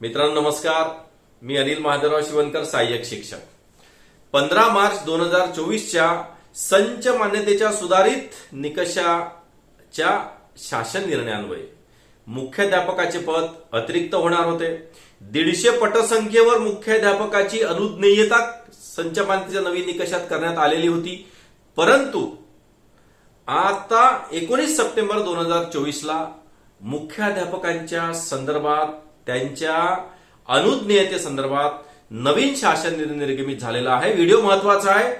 मित्रांनो नमस्कार. मी अनिल महादेवराव शिवनकर सहाय्यक शिक्षक. पंधरा मार्च दोन हजार चोवीसच्या संच मान्यतेच्या सुधारित निकषाच्या शासन निर्णयांमुळे मुख्याध्यापकाचे पद अतिरिक्त होणार होते. दीडशे पटसंख्येवर मुख्याध्यापकाची अनुज्ञेयता संच मान्यतेच्या नवीन निकषात करण्यात आलेली होती. परंतु आता एकोणीस सप्टेंबर दोन हजार चोवीसला मुख्याध्यापकांच्या संदर्भात त्यांच्या अनुज्ञेयते संदर्भात नवीन शासन निर्निर्गमित झालेला आहे. व्हिडिओ महत्त्वाचा आहे.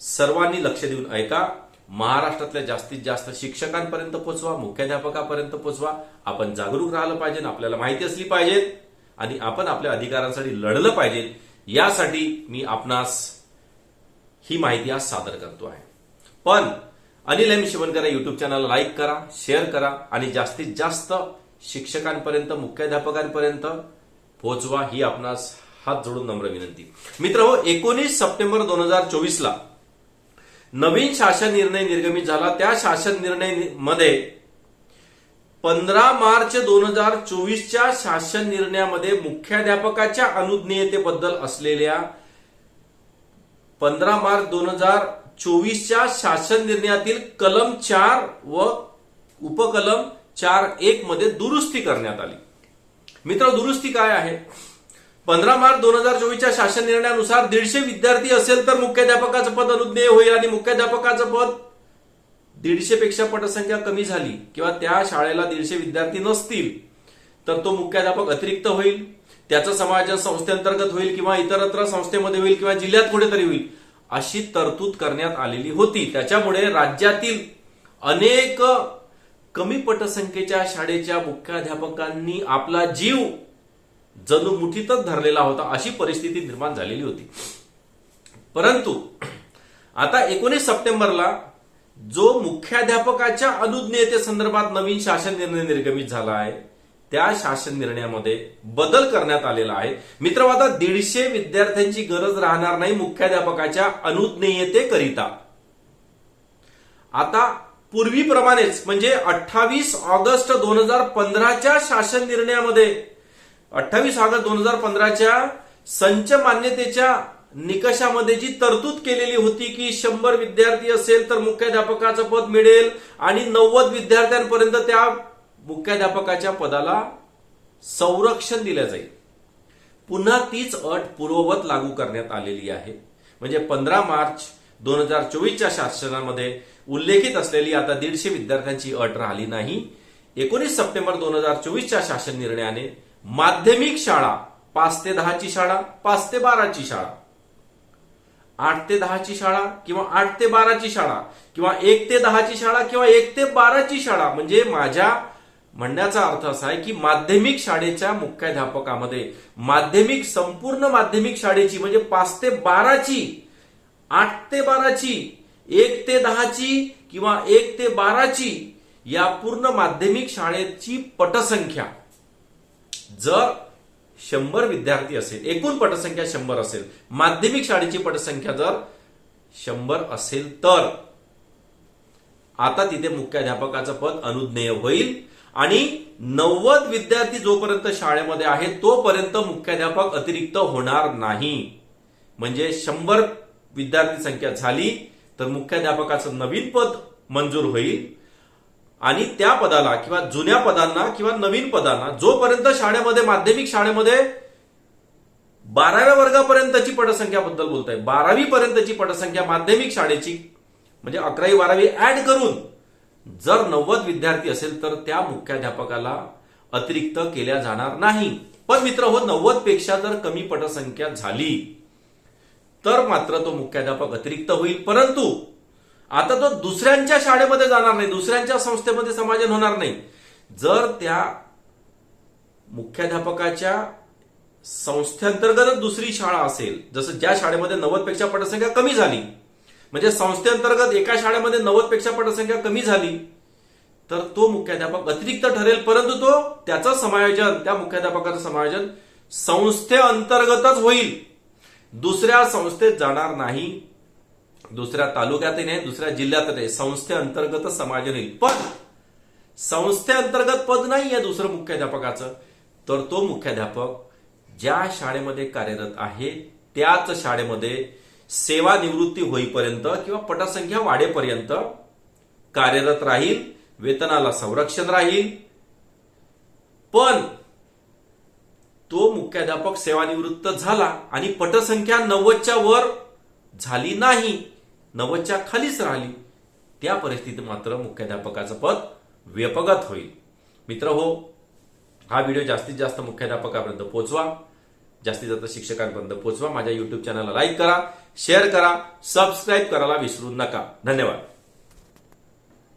सर्वांनी लक्ष देऊन ऐका. महाराष्ट्रातल्या जास्तीत जास्त शिक्षकांपर्यंत पोहोचवा मुख्याध्यापकापर्यंत पोहोचवा आपण जागरूक राहिलं पाहिजे आपल्याला माहिती असली पाहिजे आणि आपण आपल्या अधिकारांसाठी लढलं पाहिजे. यासाठी मी आपणास ही माहिती आज सादर करतो आहे. पण Anil M Shivankar YouTube channel like करा शेअर करा आणि जास्तीत जास्त शिक्षकांपर्यंत मुख्याध्यापकांपर्यंत पोहोचवा ही आपणास हात जोडून नम्र विनंती. मित्र हो एकोणीस सप्टेंबर दोन हजार चोवीसला नवीन शासन निर्णय निर्गमित झाला. त्या शासन निर्णयमध्ये पंधरा मार्च दोन हजार चोवीसच्या शासन निर्णयामध्ये मुख्याध्यापकाच्या अनुज्ञेयतेबद्दल असलेल्या पंधरा मार्च दोन हजार चोवीसच्या शासन निर्णयातील कलम चार व उपकलम चार एक मध्ये दुरुस्ती करण्यात आली. मित्र दुरुस्ती काय आहे? पंधरा मार्च दोन हजार चोवीसच्या शासन निर्णयानुसार दीडशे विद्यार्थी असेल तर मुख्याध्यापकाचं पद अनुज्ञेय होईल आणि मुख्याध्यापकाचं पद दीडशे पेक्षा पटसंख्या कमी झाली किंवा त्या शाळेला दीडशे विद्यार्थी नसतील तर तो मुख्याध्यापक अतिरिक्त होईल त्याचं समायोजन संस्थेअंतर्गत होईल किंवा इतरत्र संस्थेमध्ये होईल किंवा जिल्ह्यात कुठेतरी होईल अशी तरतूद करण्यात आलेली होती. त्याच्यामुळे राज्यातील अनेक कमी पटसंख्येच्या शाळेच्या मुख्याध्यापकांनी आपला जीव जणू मुठीतच धरलेला होता अशी परिस्थिती निर्माण झालेली होती. परंतु आता एकोणीस सप्टेंबरला जो मुख्याध्यापकाच्या अनुज्ञेते संदर्भात नवीन शासन निर्णय निर्गमित झाला आहे त्या शासन निर्णयामध्ये बदल करण्यात आलेला आहे. मित्र आता दीडशे विद्यार्थ्यांची गरज राहणार नाही मुख्याध्यापकाच्या अनुज्ञेयतेकरिता. आता पूर्वीप्रमाणेच म्हणजे अठ्ठावीस ऑगस्ट दोन हजार पंधराच्या शासन निर्णयामध्ये अठ्ठावीस ऑगस्ट दोन हजार पंधराच्या संच मान्यतेच्या निकषामध्ये जी तरतूद केलेली होती की शंभर विद्यार्थी असेल तर मुख्याध्यापकाचं पद मिळेल आणि नव्वद विद्यार्थ्यांपर्यंत त्या मुख्याध्यापकाच्या पदाला संरक्षण दिलं जाईल. पुन्हा तीच अट पूर्ववत लागू करण्यात आलेली आहे. म्हणजे पंधरा मार्च दोन हजार चोवीसच्या शासनामध्ये उल्लेखित असलेली आता दीडशे विद्यार्थ्यांची अट राहिली नाही. एकोणीस सप्टेंबर दोन हजार चोवीसच्या शासन निर्णयाने माध्यमिक शाळा पाच ते दहाची शाळा पाच ते बाराची शाळा आठ ते दहाची शाळा किंवा आठ ते बाराची शाळा किंवा एक ते दहाची शाळा किंवा एक ते बाराची शाळा. म्हणजे माझ्या म्हणण्याचा अर्थ असा आहे की माध्यमिक शाळेच्या मुख्याध्यापकामध्ये माध्यमिक संपूर्ण माध्यमिक शाळेची म्हणजे पाच ते बाराची आठ ते बाराची एक ते दहाची किंवा एक ते बाराची या पूर्ण माध्यमिक शाळेची पटसंख्या. जर शंभर विद्यार्थी असेल एकूण पटसंख्या शंभर असेल माध्यमिक शाळेची पटसंख्या जर शंभर असेल तर. आता तिथे मुख्याध्यापकाचं पद अनुज्ञेय होईल आणि नव्वद विद्यार्थी जोपर्यंत शाळेमध्ये आहे तोपर्यंत मुख्याध्यापक अतिरिक्त होणार नाही. म्हणजे शंभर विद्यार्थी संख्या झाली तर मुख्याध्यापकाचं नवीन पद मंजूर होईल. आणि त्या पदाला किंवा जुन्या पदांना किंवा नवीन पदांना जोपर्यंत शाळेमध्ये माध्यमिक शाळेमध्ये बाराव्या वर्गापर्यंतची पटसंख्याबद्दल बोलताय बारावी पर्यंतची पटसंख्या माध्यमिक शाळेची म्हणजे अकरावी बारावी ऍड करून जर नव्वद विद्यार्थी असेल तर त्या मुख्याध्यापकाला अतिरिक्त केल्या जाणार नाही. पण मित्र हो नव्वदपेक्षा जर कमी पटसंख्या झाली. तर मात्र तो मुख्याध्यापक अतिरिक्त होईल. परंतु आता तो दुसऱ्यांच्या शाळेमध्ये जाणार नाही दुसऱ्यांच्या संस्थेमध्ये समायोजन होणार नाही. जर त्या मुख्याध्यापकाच्या संस्थेअंतर्गतच दुसरी शाळा असेल जसं ज्या शाळेमध्ये नव्वदपेक्षा पटसंख्या कमी झाली म्हणजे संस्थेअंतर्गत एका शाळेमध्ये नव्वदपेक्षा पटसंख्या कमी झाली तर तो मुख्याध्यापक अतिरिक्त ठरेल. परंतु तो त्याचं समायोजन त्या मुख्याध्यापकाचं समायोजन संस्थेअंतर्गतच होईल. दुसऱ्या संस्थेत जाणार नाही. दुसऱ्या तालुक्यातही नाही दुसऱ्या जिल्ह्यात नाही. संस्थेअंतर्गत समाज होईल पण संस्थेअंतर्गत पद नाही आहे दुसरं मुख्याध्यापकाचं. तर तो मुख्याध्यापक ज्या शाळेमध्ये कार्यरत आहे त्याच शाळेमध्ये सेवानिवृत्ती होईपर्यंत किंवा पटसंख्या वाढेपर्यंत कार्यरत राहील वेतनाला संरक्षण राहील. पण तो मुख्याध्यापक सेवानिवृत्त झाला आणि पटसंख्या नव्वदच्या वर झाली नाही नव्वदच्या खालीच राहिली. त्या परिस्थितीत मात्र मुख्याध्यापकाचं पद व्यपगत होईल. मित्र हो हा व्हिडिओ जास्तीत जास्त मुख्याध्यापकापर्यंत पोहोचवा जास्तीत जास्त शिक्षकांपर्यंत पोहोचवा माझ्या युट्यूब चॅनलला लाईक करा शेअर करा सबस्क्राईब करायला विसरू नका. धन्यवाद.